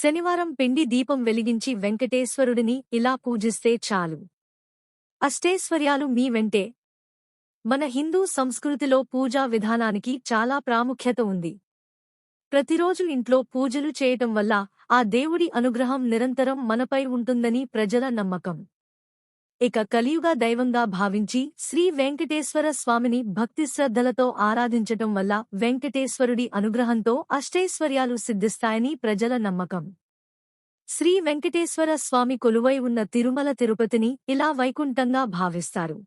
శనివారం పిండి దీపం వెలిగించి వెంకటేశ్వరుడిని ఇలా పూజిస్తే చాలు. అష్టైశ్వర్యాలు మీ వెంటే. మన హిందూ సంస్కృతిలో పూజా విధానానికి చాలా ప్రాముఖ్యత ఉంది. ప్రతిరోజు ఇంట్లో పూజలు చేయటం వల్ల ఆ దేవుడి అనుగ్రహం నిరంతరం మనపై ఉంటుందని ప్రజల నమ్మకం. ఇక కలియుగ దైవంగా భావించి శ్రీ వెంకటేశ్వర స్వామిని భక్తి శ్రద్ధలతో ఆరాధించటం వల్ల వెంకటేశ్వరుడి అనుగ్రహంతో అష్టైశ్వర్యాలు సిద్ధిస్తాయని ప్రజల నమ్మకం. శ్రీ వెంకటేశ్వర స్వామి కొలువై ఉన్న తిరుమల తిరుపతిని ఇలా వైకుంఠంగా భావిస్తారు.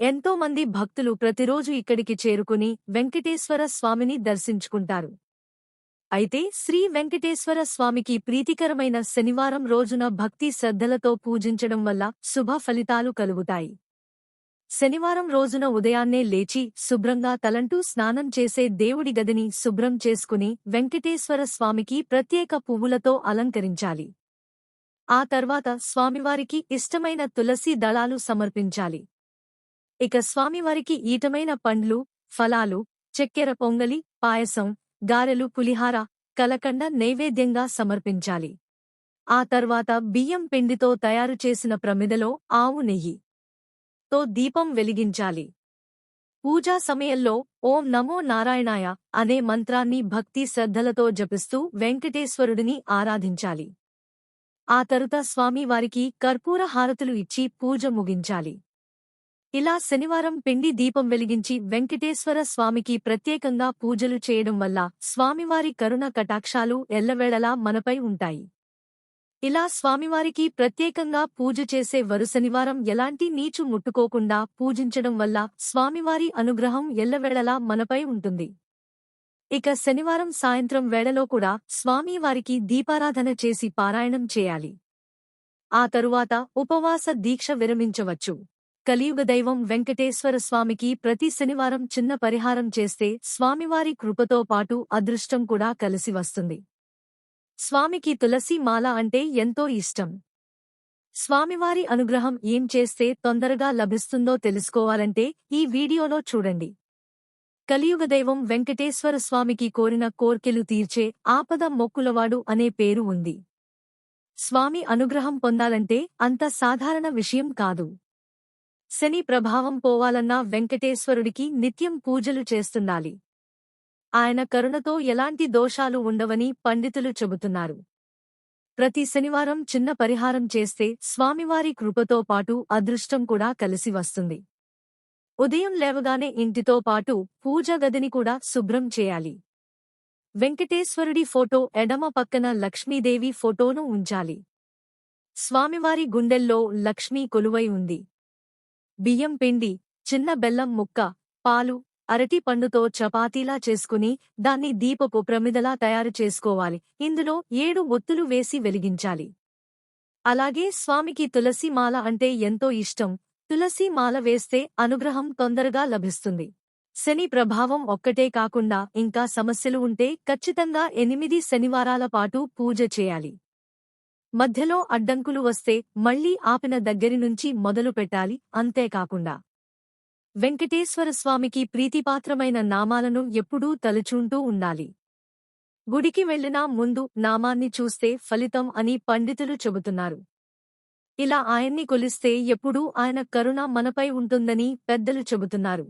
ఎంతో మంది భక్తులు ప్రతిరోజు ఇక్కడికి చేరుకుని వెంకటేశ్వర స్వామిని దర్శించుకుంటారు. అయితే శ్రీ వెంకటేశ్వర స్వామికి ప్రీతికరమైన శనివారం రోజున భక్తి శ్రద్ధలతో పూజించడం వల్ల శుభ ఫలితాలు కలుగుతాయి. శనివారం రోజున ఉదయాన్నే లేచి శుభ్రంగా తలంటూ స్నానం చేసే దేవుడి గదిని శుభ్రం చేసుకుని వెంకటేశ్వర స్వామికి ప్రత్యేక పువ్వులతో అలంకరించాలి. ఆ తర్వాత స్వామివారికి ఇష్టమైన తులసి దళాలు సమర్పించాలి. ఇక స్వామివారికి ఈటమైన పండ్లు ఫలాలు చెక్కెర పొంగలి పాయసం గారెలు పులిహార కలకండ నైవేద్యంగా సమర్పించాలి. ఆ తర్వాత బియ్యం పిండితో తయారు చేసిన ప్రమిదలో ఆవు నెయ్యి తో దీపం వెలిగించాలి. పూజా సమయంలో ఓం నమో నారాయణాయ అనే మంత్రాన్ని భక్తి శ్రద్ధలతో జపిస్తూ వెంకటేశ్వరుడిని ఆరాధించాలి. ఆ తరుత స్వామివారికి కర్పూర హారతులు ఇచ్చి పూజ ముగించాలి. ఇలా శనివారం పిండి దీపం వెలిగించి వెంకటేశ్వర స్వామికి ప్రత్యేకంగా పూజలు చేయడం వల్ల స్వామివారి కరుణ కటాక్షాలు ఎల్లవేళలా మనపై ఉంటాయి. ఇలా స్వామివారికి ప్రత్యేకంగా పూజ చేసే వరు శనివారం ఎలాంటి నీచు ముట్టుకోకుండా పూజించడం వల్ల స్వామివారి అనుగ్రహం ఎల్లవేళలా మనపై ఉంటుంది. ఇక శనివారం సాయంత్రం వేళలో కూడా స్వామివారికి దీపారాధన చేసి పారాయణం చేయాలి. ఆ తరువాత ఉపవాస దీక్ష విరమించవచ్చు. కలియుగ దైవం వెంకటేశ్వర స్వామికి ప్రతి శనివారం చిన్న పరిహారం చేస్తే స్వామివారి కృపతో పాటు అదృష్టం కూడా కలిసి వస్తుంది. స్వామికి తులసి మాల అంటే ఎంతో ఇష్టం. స్వామివారి అనుగ్రహం ఏం చేస్తే తొందరగా లభిస్తుందో తెలుసుకోవాలంటే ఈ వీడియోలో చూడండి. కలియుగ దైవం వెంకటేశ్వర స్వామికి కోరిన కోర్కెలు తీర్చే ఆపద మొక్కులవాడు అనే పేరు ఉంది. స్వామి అనుగ్రహం పొందాలంటే అంత సాధారణ విషయం కాదు. శని ప్రభావం పోవాలన్నా వెంకటేశ్వరుడికి నిత్యం పూజలు చేస్తుండాలి ఆయన కరుణతో ఎలాంటి దోషాలు ఉండవని పండితులు చెబుతున్నారు. ప్రతి శనివారం చిన్న పరిహారం చేస్తే స్వామివారి కృపతో పాటు అదృష్టం కూడా కలిసి వస్తుంది. ఉదయం లేవగానే ఇంటితో పాటు పూజ గదిని కూడా శుభ్రం చేయాలి. వెంకటేశ్వరుడి ఫోటో ఎడమ పక్కన లక్ష్మీదేవి ఫోటోను ఉంచాలి. స్వామివారి గుండెల్లో లక్ష్మీ కొలువై ఉంది. బియ్యం పిండి చిన్న బెల్లం ముక్క పాలు అరటి పండుతో చపాతీలా చేసుకుని దాన్ని దీపపు ప్రమిదలా తయారు చేసుకోవాలి. ఇందులో ఏడు ఒత్తులు వేసి వెలిగించాలి. అలాగే స్వామికి తులసిమాల అంటే ఎంతో ఇష్టం. తులసిమాల వేస్తే అనుగ్రహం తొందరగా లభిస్తుంది. శని ప్రభావం ఒక్కటే కాకుండా ఇంకా సమస్యలు ఉంటే ఖచ్చితంగా ఎనిమిది శనివారాల పాటు పూజ చేయాలి. మధ్యలో అడ్డంకులు వస్తే మళ్ళీ ఆపిన దగ్గరి నుంచి మొదలు పెట్టాలి అంతేకాకుండా. వెంకటేశ్వర స్వామికి ప్రీతిపాత్రమైన నామాలను ఎప్పుడూ తలుచుంటూ ఉండాలి. గుడికి వెళ్ళినా ముందు నామాన్ని చూస్తే ఫలితం అని పండితులు చెబుతున్నారు. ఇలా ఆయన్ని కొలిస్తే ఎప్పుడూ ఆయన కరుణ మనపై ఉంటుందని పెద్దలు చెబుతున్నారు.